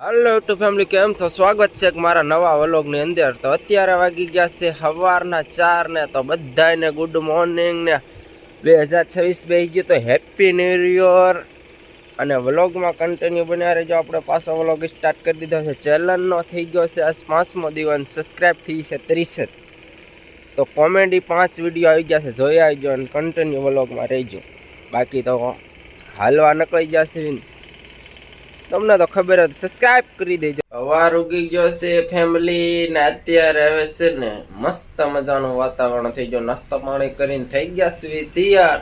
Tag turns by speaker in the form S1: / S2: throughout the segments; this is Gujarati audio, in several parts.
S1: હાલો ટુ ફેમિલી કેમ છો? સ્વાગત છે મારા નવા વ્લોગની અંદર. તો અત્યારે વાગી ગયા છે સવારના ચાર ને, તો બધાને ગુડ મોર્નિંગ ને. બે હજાર છવ્વીસ બે ગયું તો હેપી ન્યૂ યર અને વ્લોગમાં કન્ટિન્યુ બન્યા રહેજો. આપણે પાછો વ્લોગ સ્ટાર્ટ કરી દીધો છે. ચેનલનો થઈ ગયો છે આજ પાંચમો દિવસ. સબસ્ક્રાઈબ થઈ છે ત્રીસ તો કોમેડી પાંચ વીડિયો આવી ગયા છે. જોઈ આવજો અને કન્ટિન્યુ વ્લોગમાં રહેજો. બાકી તો હાલવા નીકળી જશે તમને તો ખબર જ સબસ્ક્રાઇબ કરી દેજો. સવાર ઉગી ગયો છે ફેમિલી ને અત્યારે હવે છે ને મસ્ત મજાનું વાતાવરણ થઈ ગયું. નાસ્તો પાણી કરીને થઈ ગયા છે તૈયાર.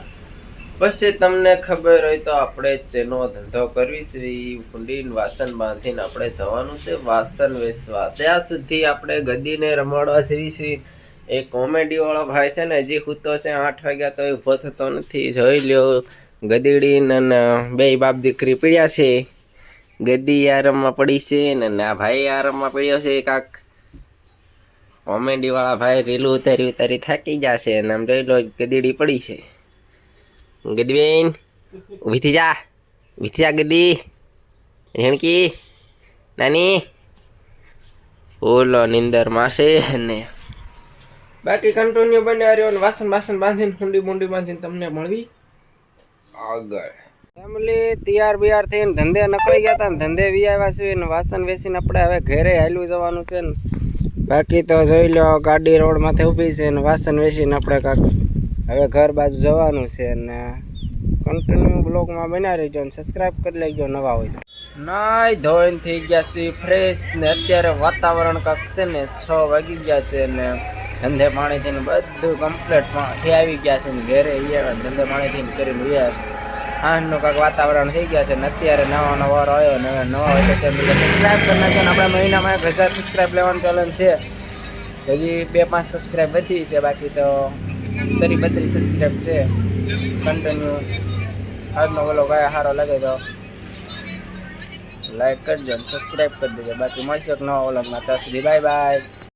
S1: પછી તમને ખબર હોય તો આપણે ચેનો ધંધો કરવી છે ફૂંડીને વાસણ બાંધીને આપણે જવાનું છે, વાસણ વેચવા ત્યાં સુધી આપણે ગદીને રમાડવા જેવી છે. એ કોમેડી વાળો ભાઈ છે ને, હજી સૂતો છે, આઠ વાગ્યા તો ઊભો થતો નથી. જોઈ લ્યો ગદીડી ને બે બાપ દીકરી પીડ્યા છે. ગદ્દી આરામમાં પડી છે ને આ ભાઈ આરામમાં પડ્યો છે કાક. કોમેડી વાળા ભાઈ રીલું ઉતારી ઉતારી થાકી જશે અને આમ જોઈ લો, ગદીડી પડી છે. ગદીબેન ઊભી થઈ જા, ઊભી જા ગદી. રેણકી, નાની. ઓલો નિંદર છે ને. બાકી કન્ટિન્યુ બન્યા રહ્યો વાસણ વાસણ બાંધીને, હુંડી મુંડી બાંધીને તમને મળવી. આગળ. ફેમિલી તૈયાર બિયાર થઈને ધંધે નકળી ગયા હતા ને ધંધે વી આવ્યા છે ને વાસણ વેસીને આપણે હવે ઘરે હાલવું જવાનું છે ને. બાકી તો જોઈ લો, ગાડી રોડ માથે ઊભી છે ને વાસણ વેસીને આપણે કાંક હવે ઘર બાજુ જવાનું છે ને કન્ટિન્યુ બ્લોગમાં બનાવી રહેજો ને સબસ્ક્રાઈબ કરી લેજો નવા હોય નાય, ધોઈને થઈ ગયા છે ફ્રેશ ને અત્યારે વાતાવરણ કાંક છે ને છ વાગી ગયા છે ને ધંધે પાણીથી બધું કમ્પ્લીટ થઈ આવી ગયા છે ને ઘરે ધંધે પાણીથી કરીને આવ્યા છે. આનું કાંઈક વાતાવરણ થઈ ગયા છે ને અત્યારે નવા નવો આવ્યો ને નવો તો ચેનલ સબસ્ક્રાઈબ કરી નાખજો ને આપણા મહિનામાં એક હજાર સબસ્ક્રાઈબ લેવાનું ચલન છે. હજી બે પાંચ સબસ્ક્રાઈબ વધી છે, બાકી તો તરી બત્રીસ સબસ્ક્રાઈબ છે. કન્ટિન્યુ આજનો ઓલો કયા સારો લાગે તો લાઈક કરજો ને સબસ્ક્રાઈબ કરી દેજો. બાકી મળશે એક નવા ઓલગમાં ત્યાં સુધી બાય બાય